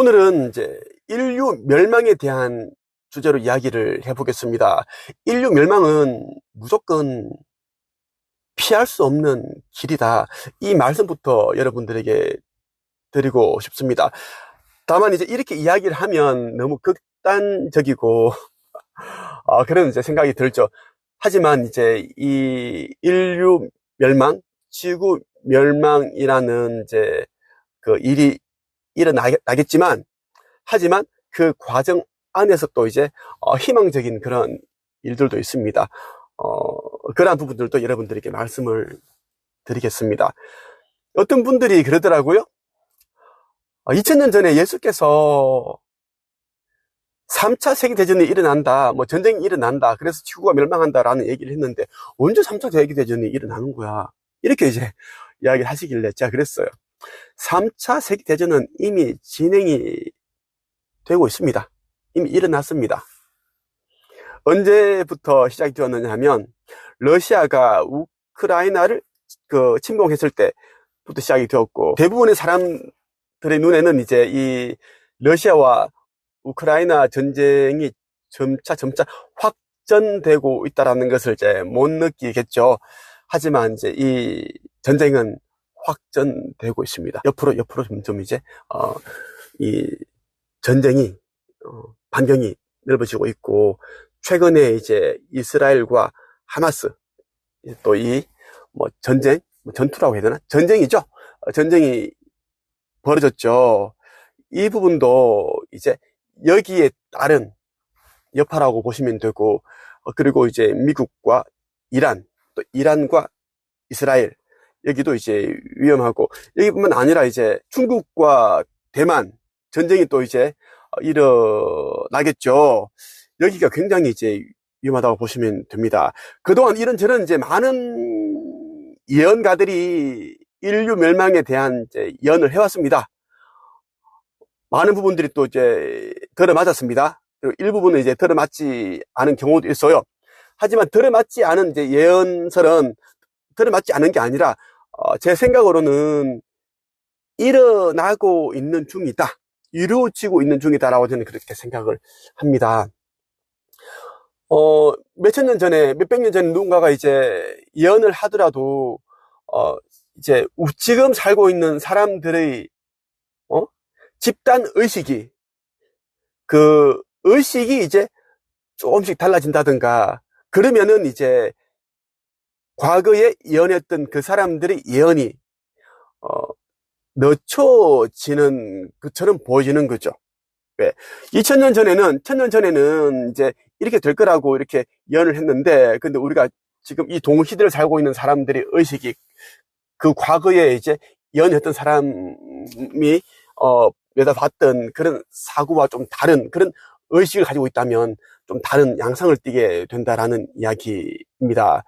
오늘은 이제 인류 멸망에 대한 주제로 이야기를 해보겠습니다. 인류 멸망은 무조건 피할 수 없는 길이다. 이 말씀부터 여러분들에게 드리고 싶습니다. 다만 이제 이렇게 이야기를 하면 너무 극단적이고 어, 그런 이제 생각이 들죠. 하지만 이제 이 인류 멸망, 지구 멸망이라는 이제 그 일이 일어나겠지만, 하지만 그 과정 안에서 또 이제 어, 희망적인 그런 일들도 있습니다. 어, 그러한 부분들도 여러분들에게 말씀을 드리겠습니다. 어떤 분들이 그러더라고요. 2000년 전에 예수께서 3차 세계대전이 일어난다, 뭐 전쟁이 일어난다, 그래서 지구가 멸망한다라는 얘기를 했는데, 언제 3차 세계대전이 일어나는 거야? 이렇게 이제 이야기를 하시길래 제가 그랬어요. 3차 세계대전은 이미 진행이 되고 있습니다. 이미 일어났습니다. 언제부터 시작이 되었느냐 하면, 러시아가 우크라이나를 그 침공했을 때부터 시작이 되었고, 대부분의 사람들의 눈에는 이제 이 러시아와 우크라이나 전쟁이 점차 점차 확전되고 있다라는 것을 이제 못 느끼겠죠. 하지만 이제 이 전쟁은 확전되고 있습니다. 옆으로 옆으로 점점 이제 어, 이 전쟁이 어, 반경이 넓어지고 있고 최근에 이제 이스라엘과 하마스 또 이 뭐 전쟁 뭐 전투라고 해야 되나 전쟁이죠. 어, 전쟁이 벌어졌죠. 이 부분도 이제 여기에 따른 여파라고 보시면 되고 어, 그리고 이제 미국과 이란 또 이란과 이스라엘 여기도 이제 위험하고 여기뿐만 아니라 이제 중국과 대만 전쟁이 또 이제 어, 일어나겠죠. 여기가 굉장히 이제 위험하다고 보시면 됩니다. 그동안 이런저런 이제 많은 예언가들이 인류 멸망에 대한 이제 예언을 해왔습니다. 많은 부분들이 또 이제 들어맞았습니다. 그리고 일부분은 이제 들어맞지 않은 경우도 있어요. 하지만 들어맞지 않은 이제 예언설은 들어맞지 않은 게 아니라 어, 제 생각으로는 일어나고 있는 중이다. 이루어지고 있는 중이다 라고 저는 그렇게 생각을 합니다. 어, 몇천 년 전에, 몇백 년 전에 누군가가 이제 예언을 하더라도, 어, 이제 지금 살고 있는 사람들의, 어? 집단 의식이, 그 의식이 이제 조금씩 달라진다든가, 그러면은 이제 과거에 예언했던 그 사람들의 예언이, 어, 늦춰지는 것처럼 보여지는 거죠. 왜? 2000년 전에는, 1000년 전에는 이제 이렇게 될 거라고 이렇게 예언을 했는데, 근데 우리가 지금 이 동시대를 살고 있는 사람들의 의식이 그 과거에 이제 예언했던 사람이, 어, 내다봤던 그런 사고와 좀 다른 그런 의식을 가지고 있다면 좀 다른 양상을 띠게 된다라는 이야기입니다.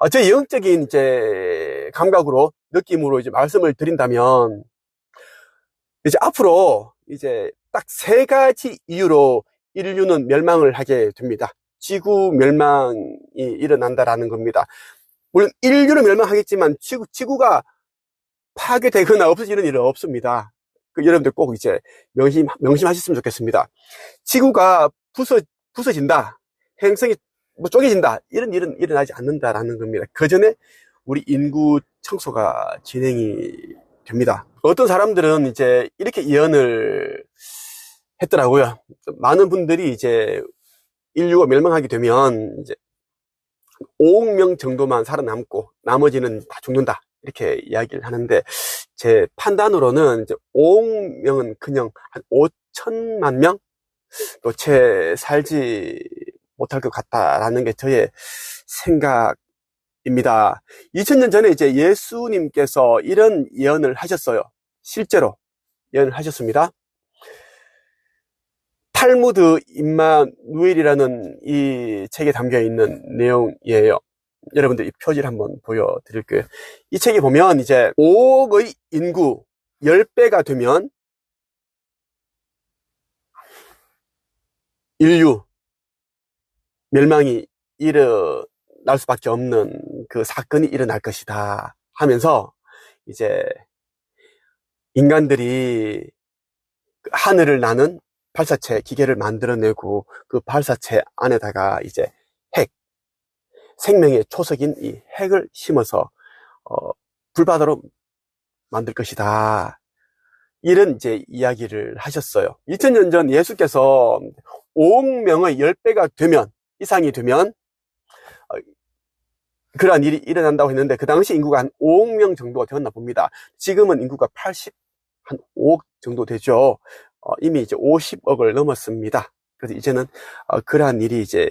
어, 제 영적인 이제 감각으로 느낌으로 이제 말씀을 드린다면 이제 앞으로 이제 딱 세 가지 이유로 인류는 멸망을 하게 됩니다. 지구 멸망이 일어난다라는 겁니다. 물론 인류는 멸망하겠지만 지구, 지구가 파괴되거나 없어지는 일은 없습니다. 그 여러분들 꼭 이제 명심, 명심하셨으면 좋겠습니다. 지구가 부서, 부서진다. 행성이 뭐 쪼개진다. 이런 일은 일어나지 않는다라는 겁니다. 그 전에 우리 인구 청소가 진행이 됩니다. 어떤 사람들은 이제 이렇게 예언을 했더라고요. 많은 분들이 이제 인류가 멸망하게 되면 이제 5억 명 정도만 살아남고 나머지는 다 죽는다. 이렇게 이야기를 하는데 제 판단으로는 이제 5억 명은 그냥 한 5천만 명? 또 채 살지 못할 것 같다라는 게 저의 생각입니다. 2000년 전에 이제 예수님께서 이런 예언을 하셨어요. 실제로 예언을 하셨습니다. 탈무드 임마누엘이라는 이 책에 담겨 있는 내용이에요. 여러분들 이 표지를 한번 보여드릴게요. 이 책에 보면 이제 5억의 인구 10배가 되면 인류 멸망이 일어날 수밖에 없는 그 사건이 일어날 것이다 하면서 이제 인간들이 그 하늘을 나는 발사체 기계를 만들어내고 그 발사체 안에다가 이제 핵, 생명의 초석인 이 핵을 심어서 어, 불바다로 만들 것이다. 이런 이제 이야기를 하셨어요. 2000년 전 예수께서 5억 명의 10배가 되면, 이상이 되면, 어, 그러한 일이 일어난다고 했는데, 그 당시 인구가 한 5억 명 정도가 되었나 봅니다. 지금은 인구가 80, 한 5억 정도 되죠. 어, 이미 이제 50억을 넘었습니다. 그래서 이제는, 어, 그러한 일이 이제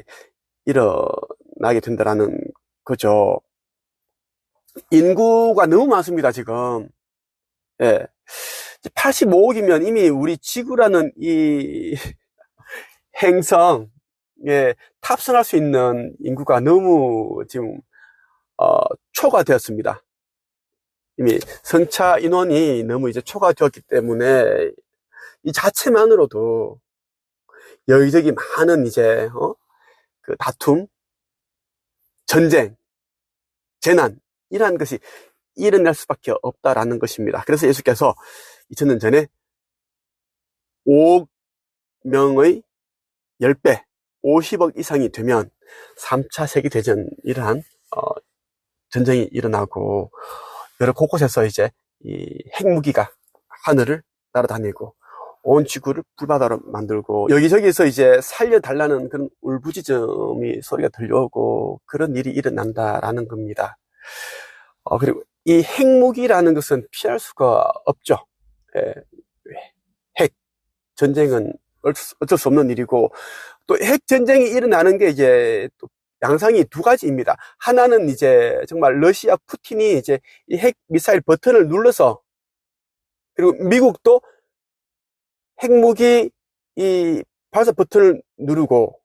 일어나게 된다라는 거죠. 인구가 너무 많습니다, 지금. 예. 85억이면 이미 우리 지구라는 이 행성 에 탑승할 수 있는 인구가 너무 지금, 어, 초과되었습니다. 이미 선차 인원이 너무 이제 초과되었기 때문에 이 자체만으로도 여기저기 많은 이제, 어, 그 다툼, 전쟁, 재난, 이러한 것이 일어날 수밖에 없다라는 것입니다. 그래서 예수께서 2000년 전에 5억 명의 10배, 50억 이상이 되면 3차 세계대전 이러한 어, 전쟁이 일어나고 여러 곳곳에서 이제 이 핵무기가 하늘을 날아다니고 온 지구를 불바다로 만들고 여기저기서 이제 살려달라는 그런 울부짖음이 소리가 들려오고 그런 일이 일어난다라는 겁니다. 어, 그리고 이 핵무기라는 것은 피할 수가 없죠. 예, 핵 전쟁은 어쩔 수 없는 일이고 또 핵 전쟁이 일어나는 게 이제 또 양상이 두 가지입니다. 하나는 이제 정말 러시아 푸틴이 이제 이 핵 미사일 버튼을 눌러서 그리고 미국도 핵무기 이 발사 버튼을 누르고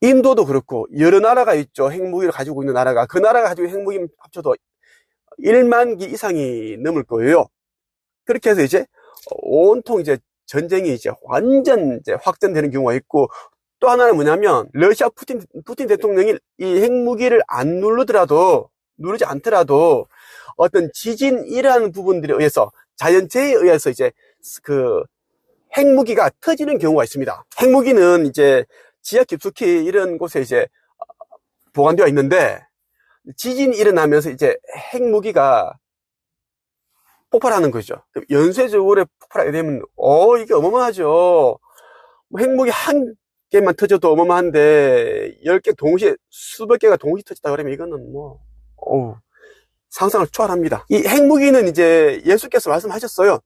인도도 그렇고 여러 나라가 있죠. 핵무기를 가지고 있는 나라가 그 나라가 가지고 핵무기 합쳐도 1만 기 이상이 넘을 거예요. 그렇게 해서 이제 온통 이제 전쟁이 이제 완전 이제 확전되는 경우가 있고 또 하나는 뭐냐면 러시아 푸틴 푸틴 대통령이 이 핵무기를 안 누르더라도 누르지 않더라도 어떤 지진 이러한 부분들에 의해서 자연재해에 의해서 이제 그 핵무기가 터지는 경우가 있습니다. 핵무기는 이제 지하 깊숙이 이런 곳에 이제 보관되어 있는데 지진이 일어나면서 이제 핵무기가 폭발하는 거죠. 연쇄적으로 폭발하게 되면 어 이게 어마어마하죠. 뭐 핵무기 한 개만 터져도 어마어마한데 열개 동시에 수백 개가 동시에 터졌다 그러면 이거는 뭐 어우 상상을 초월합니다. 이 핵무기는 이제 예수께서 말씀하셨어요.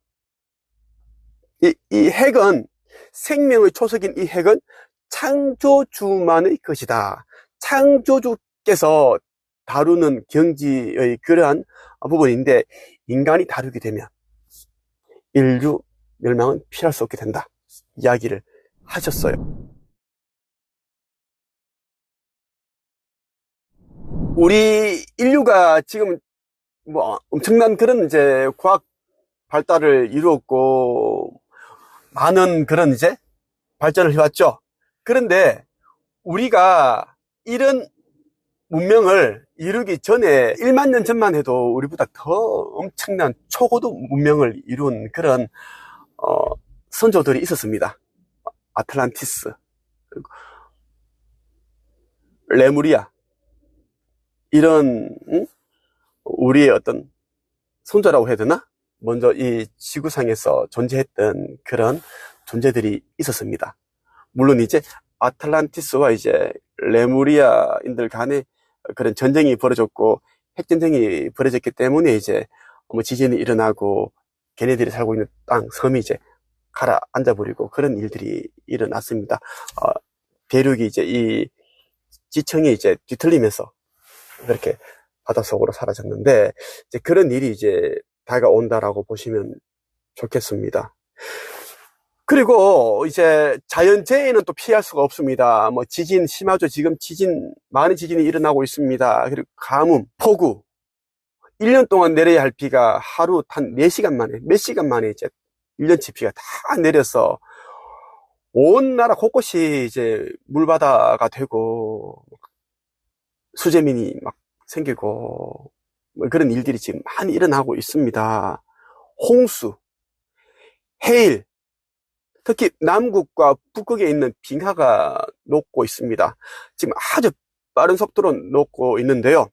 이, 이 핵은 생명의 초석인 이 핵은 창조주만의 것이다. 창조주께서 다루는 경지의 그러한 부분인데 인간이 다루게 되면 인류 멸망은 피할 수 없게 된다. 이야기를 하셨어요. 우리 인류가 지금 뭐 엄청난 그런 이제 과학 발달을 이루었고 많은 그런 이제 발전을 해왔죠. 그런데 우리가 이런 문명을 이루기 전에 1만 년 전만 해도 우리보다 더 엄청난 초고도 문명을 이룬 그런 어, 선조들이 있었습니다. 아틀란티스, 레무리아 이런 응? 우리의 어떤 선조라고 해야 되나? 먼저 이 지구상에서 존재했던 그런 존재들이 있었습니다. 물론 이제 아틀란티스와 이제 레무리아인들 간에 그런 전쟁이 벌어졌고 핵전쟁이 벌어졌기 때문에 이제 뭐 지진이 일어나고 걔네들이 살고 있는 땅 섬이 이제 가라앉아 버리고 그런 일들이 일어났습니다. 어, 대륙이 이제 이 지층이 이제 뒤틀리면서 그렇게 바닷속으로 사라졌는데 이제 그런 일이 이제 다가온다라고 보시면 좋겠습니다. 그리고 이제 자연재해는 또 피할 수가 없습니다. 뭐 지진 심하죠. 지금 지진 많은 지진이 일어나고 있습니다. 그리고 가뭄, 폭우. 1년 동안 내려야 할 비가 하루 단 4시간 만에, 몇 시간 만에 이제 1년치 비가 다 내려서 온 나라 곳곳이 이제 물바다가 되고 수재민이 막 생기고 뭐 그런 일들이 지금 많이 일어나고 있습니다. 홍수, 해일, 특히 남극과 북극에 있는 빙하가 녹고 있습니다. 지금 아주 빠른 속도로 녹고 있는데요.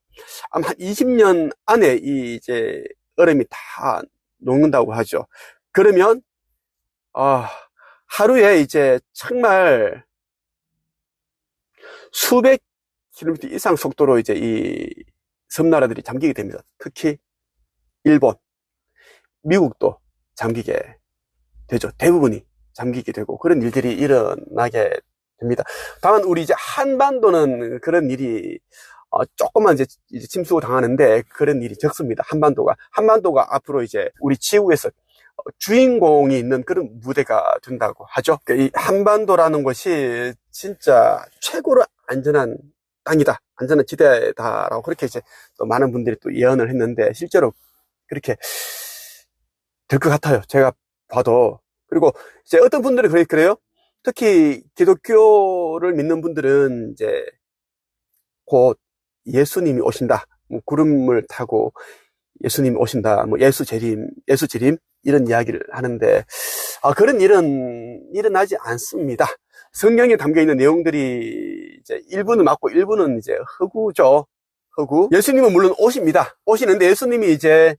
아마 한 20년 안에 이 이제 얼음이 다 녹는다고 하죠. 그러면 아, 하루에 이제 정말 수백 킬로미터 이상 속도로 이제 이 섬나라들이 잠기게 됩니다. 특히 일본, 미국도 잠기게 되죠. 대부분이 잠기게 되고 그런 일들이 일어나게 됩니다. 다만 우리 이제 한반도는 그런 일이 어, 조금만 이제, 이제 침수 당하는데 그런 일이 적습니다. 한반도가 한반도가 앞으로 이제 우리 지구에서 어, 주인공이 있는 그런 무대가 된다고 하죠. 그러니까 이 한반도라는 것이 진짜 최고로 안전한 땅이다. 안전한 지대다라고 그렇게 이제 또 많은 분들이 또 예언을 했는데 실제로 그렇게 될 것 같아요. 제가 봐도. 그리고 이제 어떤 분들은 그래, 그래요? 특히 기독교를 믿는 분들은 이제 곧 예수님이 오신다. 뭐 구름을 타고 예수님이 오신다. 뭐 예수 재림, 예수 재림 이런 이야기를 하는데 아, 그런 일은 일어나지 않습니다. 성경에 담겨 있는 내용들이 이제 일부는 맞고 일부는 이제 허구죠. 허구. 예수님은 물론 오십니다. 오시는데 예수님이 이제 어,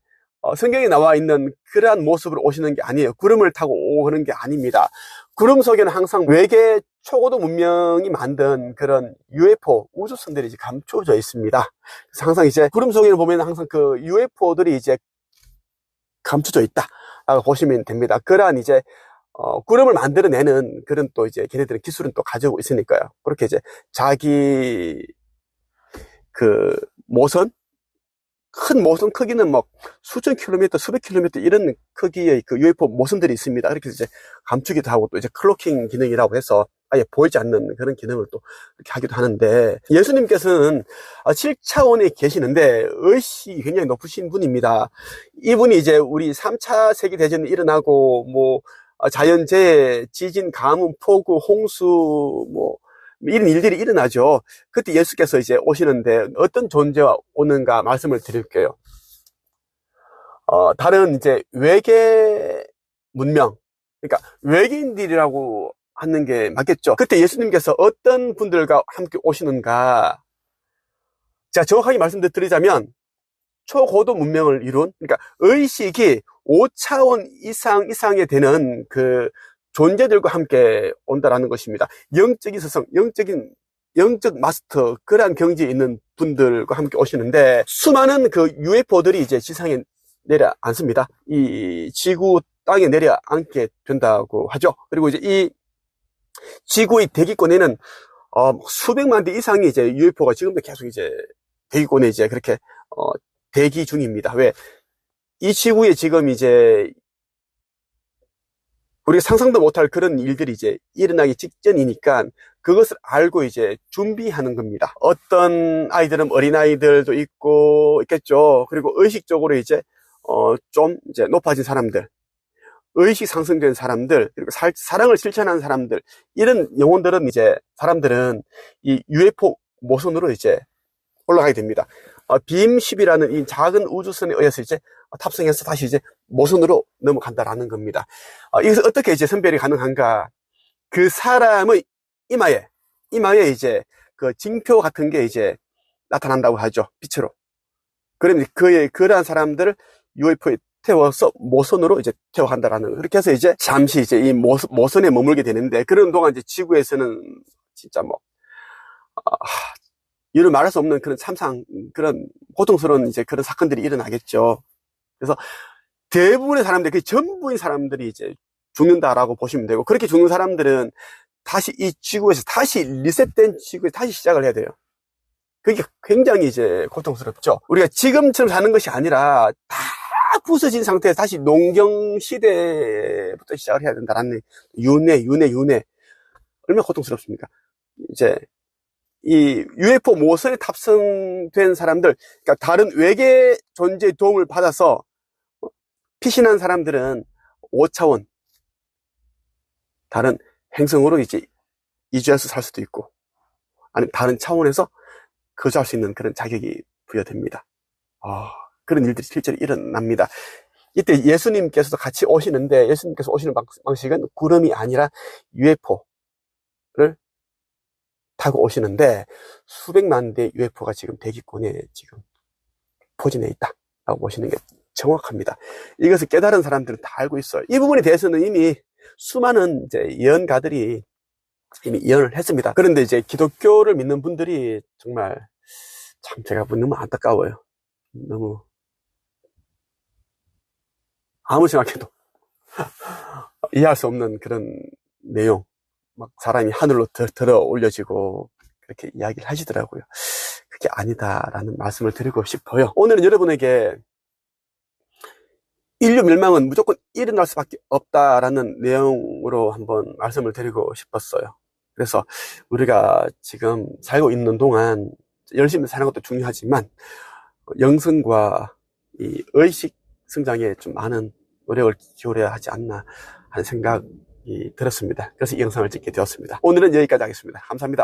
성경에 나와 있는 그러한 모습으로 오시는 게 아니에요. 구름을 타고 오는 게 아닙니다. 구름 속에는 항상 외계 초고도 문명이 만든 그런 UFO 우주선들이 이제 감춰져 있습니다. 그래서 항상 이제 구름 속에는 보면 항상 그 UFO들이 이제 감춰져 있다 라고 보시면 됩니다. 그러한 이제 어, 구름을 만들어내는 그런 또 이제 걔네들은 기술은 또 가지고 있으니까요. 그렇게 이제 자기 그 모선 큰 모선 크기는 뭐 수천 킬로미터, 수백 킬로미터 이런 크기의 그 UFO 모선들이 있습니다. 이렇게 이제 감추기도 하고 또 이제 클로킹 기능이라고 해서 아예 보이지 않는 그런 기능을 또 이렇게 하기도 하는데 예수님께서는 7차원에 계시는데 의식이 굉장히 높으신 분입니다. 이분이 이제 우리 3차 세계대전이 일어나고 뭐 자연재해, 지진, 가뭄, 폭우, 홍수 뭐 이런 일들이 일어나죠. 그때 예수께서 이제 오시는데 어떤 존재가 오는가 말씀을 드릴게요. 어, 다른 이제 외계 문명, 그러니까 외계인들이라고 하는 게 맞겠죠. 그때 예수님께서 어떤 분들과 함께 오시는가. 자, 정확하게 말씀드리자면 초고도 문명을 이룬, 그러니까 의식이 5차원 이상 이상에 되는 그 존재들과 함께 온다라는 것입니다. 영적인 스승, 영적인 영적 마스터 그러한 경지에 있는 분들과 함께 오시는데 수많은 그 UFO들이 이제 지상에 내려앉습니다. 이 지구 땅에 내려앉게 된다고 하죠. 그리고 이제 이 지구의 대기권에는 어, 수백만 대 이상의 이제 UFO가 지금도 계속 이제 대기권에 이제 그렇게 어, 대기 중입니다. 왜? 이 지구에 지금 이제 우리가 상상도 못할 그런 일들이 이제 일어나기 직전이니까 그것을 알고 이제 준비하는 겁니다. 어떤 아이들은 어린아이들도 있고 있겠죠. 그리고 의식적으로 이제 어 좀 이제 높아진 사람들, 의식 상승된 사람들, 그리고 살, 사랑을 실천하는 사람들, 이런 영혼들은 이제 사람들은 이 UFO 모선으로 이제 올라가게 됩니다. 어, 빔10이라는 이 작은 우주선에 의해서 이제 탑승해서 다시 이제 모선으로 넘어간다라는 겁니다. 어, 이것을 어떻게 이제 선별이 가능한가? 그 사람의 이마에, 이마에 이제 그 징표 같은 게 이제 나타난다고 하죠. 빛으로. 그러면 그의, 그러한 사람들을 UFO에 태워서 모선으로 이제 태워간다라는, 그렇게 해서 이제 잠시 이제 이 모선, 모선에 머물게 되는데, 그런 동안 이제 지구에서는 진짜 뭐, 아, 이를 말할 수 없는 그런 참상, 그런 고통스러운 이제 그런 사건들이 일어나겠죠. 그래서 대부분의 사람들, 그 전부의 사람들이 이제 죽는다라고 보시면 되고, 그렇게 죽는 사람들은 다시 이 지구에서 다시 리셋된 지구에 다시 시작을 해야 돼요. 그게 굉장히 이제 고통스럽죠. 우리가 지금처럼 사는 것이 아니라 다 부서진 상태에서 다시 농경 시대부터 시작을 해야 된다라는 윤회, 윤회, 윤회. 얼마나 고통스럽습니까? 이제 이 UFO 모선에 탑승된 사람들, 그러니까 다른 외계 존재의 도움을 받아서 피신한 사람들은 5차원 다른 행성으로 이제 이주해서 살 수도 있고, 아니 다른 차원에서 거주할 수 있는 그런 자격이 부여됩니다. 아, 그런 일들이 실제로 일어납니다. 이때 예수님께서도 같이 오시는데 예수님께서 오시는 방- 방식은 구름이 아니라 UFO를 타고 오시는데 수백만 대의 UFO가 지금 대기권에 지금 포진해 있다라고 보시는 게 정확합니다. 이것을 깨달은 사람들은 다 알고 있어요. 이 부분에 대해서는 이미 수많은 이제 예언가들이 이미 예언을 했습니다. 그런데 이제 기독교를 믿는 분들이 정말 참 제가 너무 안타까워요. 너무 아무 생각해도 이해할 수 없는 그런 내용. 막 사람이 하늘로 들, 들어 올려지고 그렇게 이야기를 하시더라고요. 그게 아니다라는 말씀을 드리고 싶어요. 오늘은 여러분에게 인류 멸망은 무조건 일어날 수밖에 없다라는 내용으로 한번 말씀을 드리고 싶었어요. 그래서 우리가 지금 살고 있는 동안 열심히 사는 것도 중요하지만 영성과 이 의식 성장에 좀 많은 노력을 기울여야 하지 않나 하는 생각이 들었습니다. 그래서 이 영상을 찍게 되었습니다. 오늘은 여기까지 하겠습니다. 감사합니다.